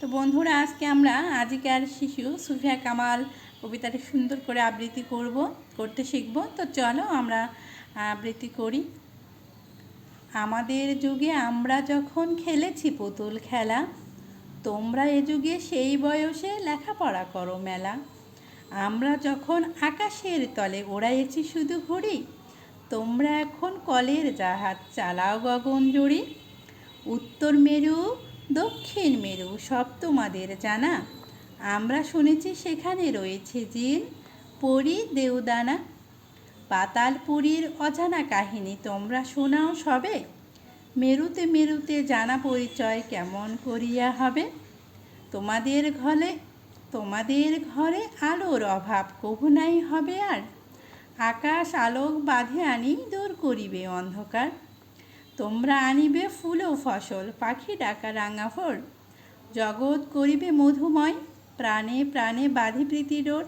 তো বন্ধুরা, আজকে আমরা আজিকার শিশু সুফিয়া কামাল কবিতাটি সুন্দর করে আবৃত্তি করব, করতে শিখব। তো চলো আমরা আবৃত্তি করি। আমাদের যুগে আমরা যখন খেলেছি পুতুল খেলা, তোমরা এ যুগে সেই বয়সে লেখাপড়া করো মেলা। আমরা যখন আকাশের তলে ওড়াইছি শুধু ঘুড়ি, তোমরা এখন কলের জাহাজ চালাও গগন জুড়ি। উত্তর মেরু দক্ষিণ মেরু সব তোমাদের জানা। আমরা শুনেছি সেখানে রয়েছে জিন, পরি, দেউদানা। পাতালপুরীর অজানা কাহিনী তোমরা শোনাও সবে। মেরুতে মেরুতে জানা পরিচয় কেমন করিয়া হবে? তোমাদের ঘরে তোমাদের ঘরে আলোর অভাব কভু নাই হবে আর। আকাশ আলোক বাঁধে আনি, দূর করিবে অন্ধকার। তোমরা আনিবে ফুল ও ফসল, পাখি ডাকা রাঙা ফোর জগৎ করিবে মধুময়, প্রাণে প্রাণে বাঁধি ডোর